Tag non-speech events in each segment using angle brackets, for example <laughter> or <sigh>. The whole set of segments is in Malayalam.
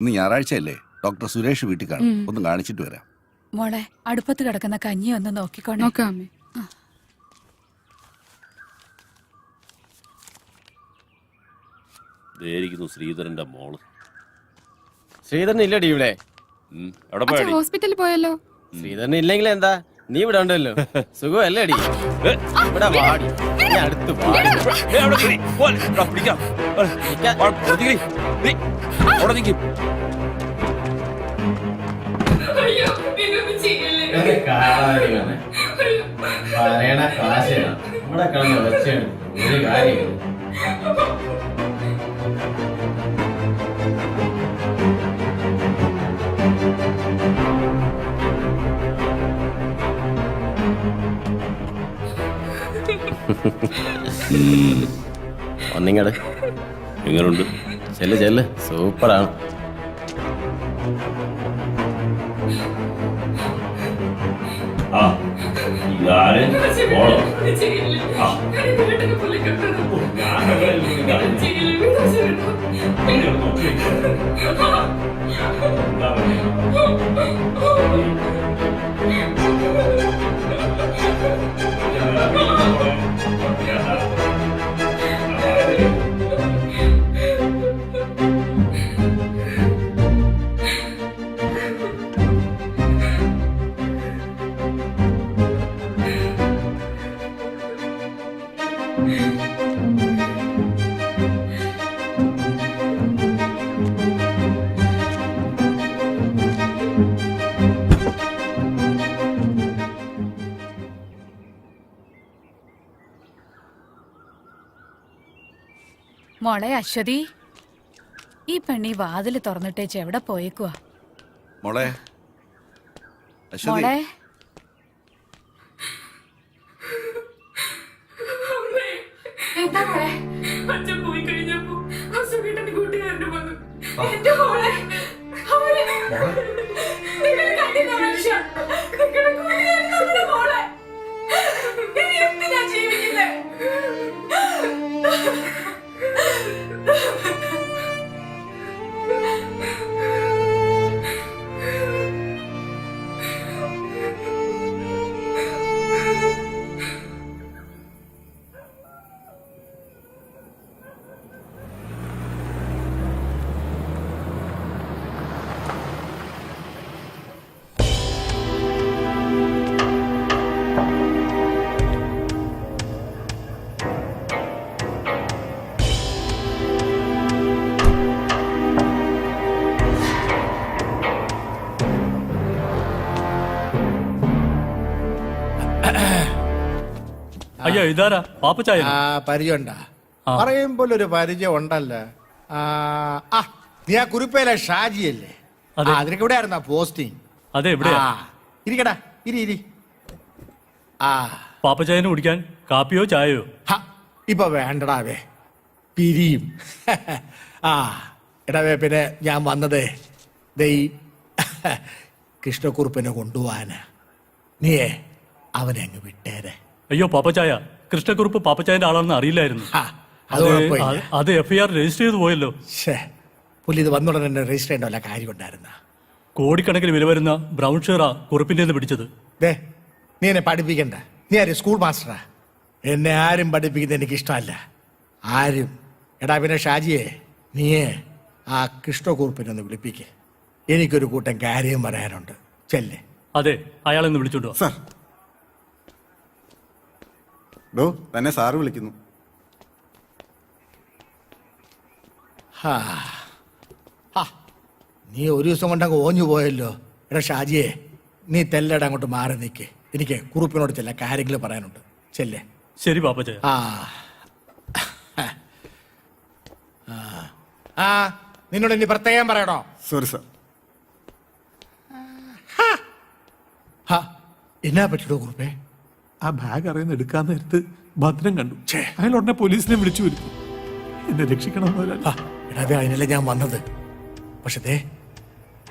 ഇന്ന് ഞായറാഴ്ചയല്ലേ? ഡോക്ടർ സുരേഷ് വീട്ടിൽ കാണും. ഒന്ന് കാണിച്ചിട്ട് വരാം. മോളെ അടുപ്പത്ത് കിടക്കുന്ന കഞ്ഞി ഒന്ന് നോക്കിക്കോണേ. നോക്കാം അമ്മേ. ഇതായിരിക്കുന്നു ശ്രീധരന്റെ മോൾ. ശ്രീധരൻ ഇല്ലടി ഇവിടെ. ഉം, എവിടെ അച്ഛൻ പോയടി ഹോസ്പിറ്റലിൽ പോയല്ലോ. ശ്രീധരൻ ഇല്ലെങ്കിൽ എന്താ നീ ഇവിടെ ഉണ്ടല്ലോ. സുഖമല്ലേ അടി ഇവിടെ വാടി. പറയണ കാശാണ് ഇവിടെ കിടന്ന് വെച്ചാണ് ഒരു കാര്യം ഒന്നിങ്ങട് നിങ്ങളുണ്ട്. ചെല്ല് ചെല്ല്. സൂപ്പറാണ്. ആ ആ. ഞാനൊക്കെ മോളെ അശ്വതി. ഈ പെണ്ണി വാതിൽ തുറന്നിട്ടേച്ച് എവിടെ പോയേക്കുവാ? മോളെ മോളെ. അയ്യോ ഇതാരാ? പാപ്പച്ചായ ആ പരിചയമുണ്ടാ. പറയുമ്പോൾ ഒരു പരിചയം ഉണ്ടല്ലോ. ആ ആ, നീ ആ കുറിപ്പേലെ ഷാജിയല്ലേ ആ അതെ. അതിനൊക്കെ ഇവിടെ ആയിരുന്നാ പോസ്റ്റിംഗ്? അതെ ഇവിടെ ആ ഇരിക്കടാ ഇരി ഇരി. ആ. പാപ്പച്ചായന് കുടിക്കാൻ കാപ്പിയോ ചായയോ? ഹ, ഇപ്പൊ വേണ്ടടാവേ പിരിയും. ആ എടാവേ പിന്നെ ഞാൻ വന്നത് ദൈ കൃഷ്ണക്കുറുപ്പിനെ കൊണ്ടുപോവാന്. നീയേ അവനെ അങ്ങ് വിട്ടേരെ. അയ്യോ പാപ്പച്ചായ കൃഷ്ണക്കുറുപ്പ് പാപ്പച്ചായന്റെ ആളാണെന്ന് അറിയില്ലായിരുന്നു. ആ, അത് കുഴപ്പമില്ല. അത് അത് എഫ് ഐ ആർ രജിസ്റ്റർ ചെയ്ത് പോയല്ലോ. ശ്ശേ, പുള്ളി ഇത് വന്നുടനെ തന്നെ രജിസ്റ്റർ ചെയ്യേണ്ട വല്ല കാര്യം ഉണ്ടായിരുന്ന? കോടിക്കണക്കിന് വില വരുന്ന ബ്രൗൺ ഷെയറാ കുറുപ്പിന്റെ പിടിച്ചത്. ദേ നീ എന്നെ പഠിപ്പിക്കണ്ട. നീ ആര്? സ്കൂൾ മാസ്റ്ററാ? എന്നെ ആരും പഠിപ്പിക്കുന്നത് എനിക്ക് ഇഷ്ടമല്ല ആരും. എടാ പിന്നെ ഷാജിയെ നീയേ ആ കൃഷ്ണകുറുപ്പിനെ ഒന്ന് വിളിപ്പിക്ക്. എനിക്കൊരു കൂട്ടം കാര്യം പറയാനുണ്ട്. ചെല്ലേ. അതെ അയാളെന്ന് വിളിച്ചോണ്ടോ സാർ ഡോ തന്നെ സാറ് വിളിക്കുന്നു. ഹാ. ഹാ. നീ ഒരു ദിവസം കൊണ്ടങ്ങ് ഓഞ്ഞു പോയല്ലോ. എടാ ഷാജിയെ നീ തെല്ലട അങ്ങോട്ട് മാറി നിൽക്ക് എനിക്ക് കുറുപ്പിനോട് ചെല്ല കാര്യങ്ങൾ പറയാനുണ്ട്. ചെല്ലേ. ശരി ബാപ്പ ആ. ആ. ആ നിന്നോട് ഇനി പ്രത്യേകം പറയണോ? സോറി സാർ ഹാ. എന്നാ പറ്റിയോ കുറുപ്പേ? ആ ബാഗ് അറിയുന്ന എടുക്കാൻ നേരത്ത് ഭദ്രം കണ്ടു. ഛേ. അയാൾ ഉടനെ പോലീസിനെ വിളിച്ചു വരുത്തി. എന്നെ രക്ഷിക്കണം അതിനല്ല ഞാൻ വന്നത്. പക്ഷേ ദേ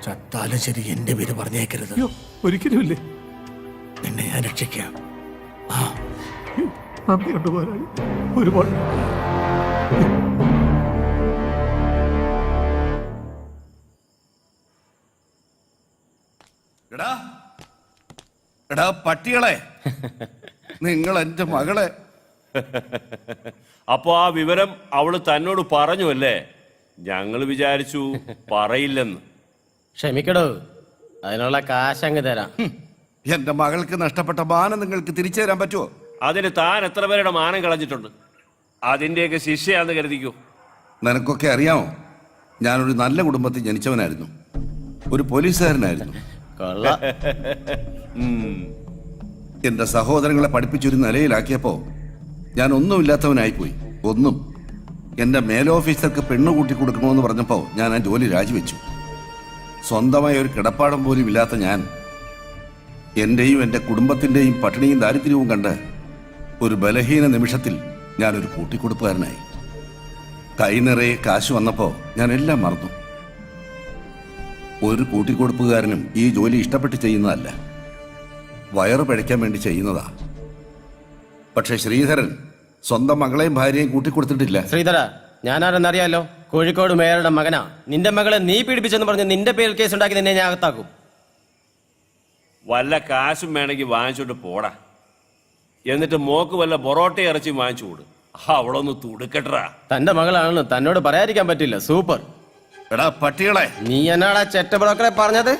ചത്താലും ശരി എന്റെ പേര് പറഞ്ഞേക്കരുത്. അയ്യോ ഒരിക്കലും ഇല്ലേ നിന്നെ ഞാൻ രക്ഷിക്കാം. ആ. നന്ദിയുണ്ട് മുതലാളി ഒരുപാട് എടാ എടാ പട്ടികളെ. <laughs> നിങ്ങൾ എന്റെ മകളെ. <laughs> അപ്പൊ ആ വിവരം അവൾ തന്നോട് പറഞ്ഞു അല്ലേ? ഞങ്ങൾ വിചാരിച്ചു പറയില്ലെന്ന്. ക്ഷമിക്കടോ അതിനുള്ള കാശങ്ങ് തരാം. എന്റെ മകൾക്ക് നഷ്ടപ്പെട്ട മാനം നിങ്ങൾക്ക് തിരിച്ചു തരാൻ പറ്റുമോ അതിന് താൻ എത്ര പേരുടെ മാനം കളഞ്ഞിട്ടുണ്ട്? അതിന്റെയൊക്കെ ശിക്ഷയാന്ന് കരുതിക്കൂ. നിനക്കൊക്കെ അറിയാമോ? ഞാനൊരു നല്ല കുടുംബത്തിൽ ജനിച്ചവനായിരുന്നു. ഒരു പോലീസുകാരനായിരുന്നു. കൊള്ള. <laughs> എന്റെ സഹോദരങ്ങളെ പഠിപ്പിച്ചൊരു നിലയിലാക്കിയപ്പോ ഞാൻ ഒന്നുമില്ലാത്തവനായിപ്പോയി. ഒന്നും. എന്റെ മേലോഫീസർക്ക് പെണ്ണു കൂട്ടി കൊടുക്കണമെന്ന് പറഞ്ഞപ്പോൾ ഞാൻ ആ ജോലി രാജിവെച്ചു. സ്വന്തമായ ഒരു കിടപ്പാടം പോലും ഇല്ലാത്ത ഞാൻ എന്റെയും എന്റെ കുടുംബത്തിന്റെയും പട്ടിണിയും ദാരിദ്ര്യവും കണ്ട് ഒരു ബലഹീന നിമിഷത്തിൽ ഞാനൊരു കൂട്ടിക്കൊടുപ്പുകാരനായി. കൈ നിറയെ കാശ് വന്നപ്പോൾ ഞാൻ എല്ലാം മറന്നു. ഒരു കൂട്ടിക്കൊടുപ്പുകാരനും ഈ ജോലി ഇഷ്ടപ്പെട്ട് ചെയ്യുന്നതല്ല. വയറ് പിഴയ്ക്കാൻ വേണ്ടി ചെയ്യുന്നതാ. പക്ഷെ ശ്രീധരൻ സ്വന്തം മകളെയും ഭാര്യയും കൂട്ടിക്കൊടുത്തിട്ടില്ല. ശ്രീധര ഞാനാരെന്നറിയാലോ? കോഴിക്കോട് മേയറുടെ മകനാ. നിന്റെ മകളെ നീ പീഡിപ്പിച്ചെന്ന് പറഞ്ഞ് നിന്റെ പേരിൽ കേസ് ഉണ്ടാക്കി നിന്നെ ഞാൻ അകത്താക്കും. വല്ല കാശും വേണമെങ്കിൽ വാങ്ങിച്ചോട്ട് പോടാ. എന്നിട്ട് മോക്ക് വല്ല പൊറോട്ട ഇറച്ചി വാങ്ങിച്ചു കൊടു. അവളൊന്ന് തുടുക്കട്ടാ തന്റെ മകളാണല്ലോ തന്നോട് പറയാതിരിക്കാൻ പറ്റില്ല. സൂപ്പർ. എടാ പട്ടികളെ. നീ എന്നാടാ ചെറ്റ ബ്രോക്കറെ പറഞ്ഞത്?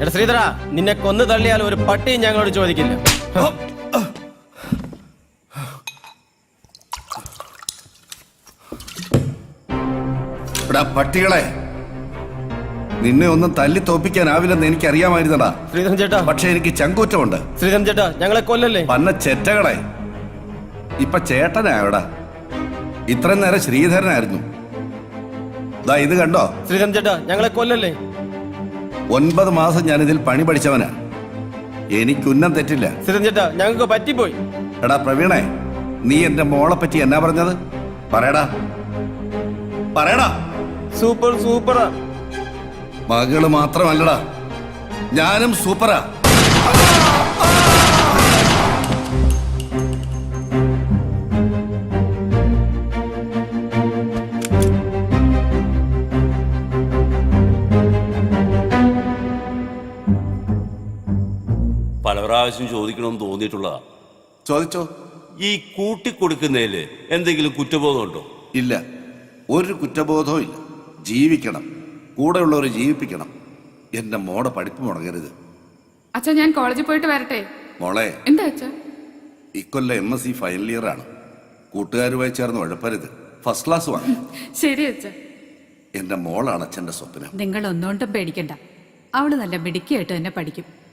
എടാ ശ്രീധര നിന്നെ കൊന്നു തള്ളിയാൽ ഒരു പട്ടിയും ഞങ്ങളോട് ചോദിക്കില്ല. എടാ പട്ടികളെ നിന്നെ ഒന്നും തല്ലി തോപ്പിക്കാനാവില്ലെന്ന് എനിക്ക് അറിയാമായിരുന്നടാ ശ്രീധരൻ ചേട്ടാ. പക്ഷെ എനിക്ക് ചങ്കൂറ്റമുണ്ട്. ശ്രീധരൻ ചേട്ടാ ഞങ്ങളെ കൊല്ലല്ലേ? പന്ന ചെറ്റകളെ. ഇപ്പൊ ചേട്ടനായോടാ. ഇത്രയും നേരം ശ്രീധരനായിരുന്നു. ദാ ഇത് കണ്ടോ? ശ്രീധരൻ ചേട്ടാ ഞങ്ങളെ കൊല്ലല്ലേ? ഒൻപത് മാസം ഞാൻ ഇതിൽ പണി പഠിച്ചവനാ. എനിക്ക് ഉന്നം തെറ്റില്ല. ശ്രീധരൻ ചേട്ടാ ഞങ്ങൾക്ക് പറ്റിപ്പോയി. എടാ പ്രവീണേ നീ എന്റെ മോളെ പറ്റി എന്നാ പറഞ്ഞത്? പറയടാ. പറയടാ. സൂപ്പർ സൂപ്പറാ. മകൾ മാത്രമല്ലടാ. ഞാനും സൂപ്പറാ. പല പ്രാവശ്യം ചോദിക്കണമെന്ന് തോന്നിയിട്ടുള്ളതാ. ചോദിച്ചോ? ഈ കൂട്ടിക്കൊടുക്കുന്നതിൽ എന്തെങ്കിലും കുറ്റബോധമുണ്ടോ? ഇല്ല. ഒരു കുറ്റബോധവും ഇല്ല. ജീവിക്കണം. കൂടെയുള്ളവരെ ജീവിപ്പിക്കണം. എന്റെ മോടെ പഠിപ്പ് മുടങ്ങരുത്. അച്ഛാ ഞാൻ കോളേജിൽ പോയിട്ട് വരട്ടെ? മോളെ. എന്താ അച്ഛാ? ഇക്കൊല്ലം M S C final year ആണ്. കൂട്ടുകാരുമായി ചേർന്ന് ഉഴപ്പരുത് ഫസ്റ്റ് ക്ലാസ് വാങ്ങി <laughs> ശരി അച്ഛാ. എന്റെ മോളാണ് അച്ഛന്റെ സ്വപ്നം. നിങ്ങൾ ഒന്നുകൊണ്ടും പേടിക്കണ്ട. അവൾ നല്ല മിടുക്കിയായിട്ട് തന്നെ പഠിക്കും.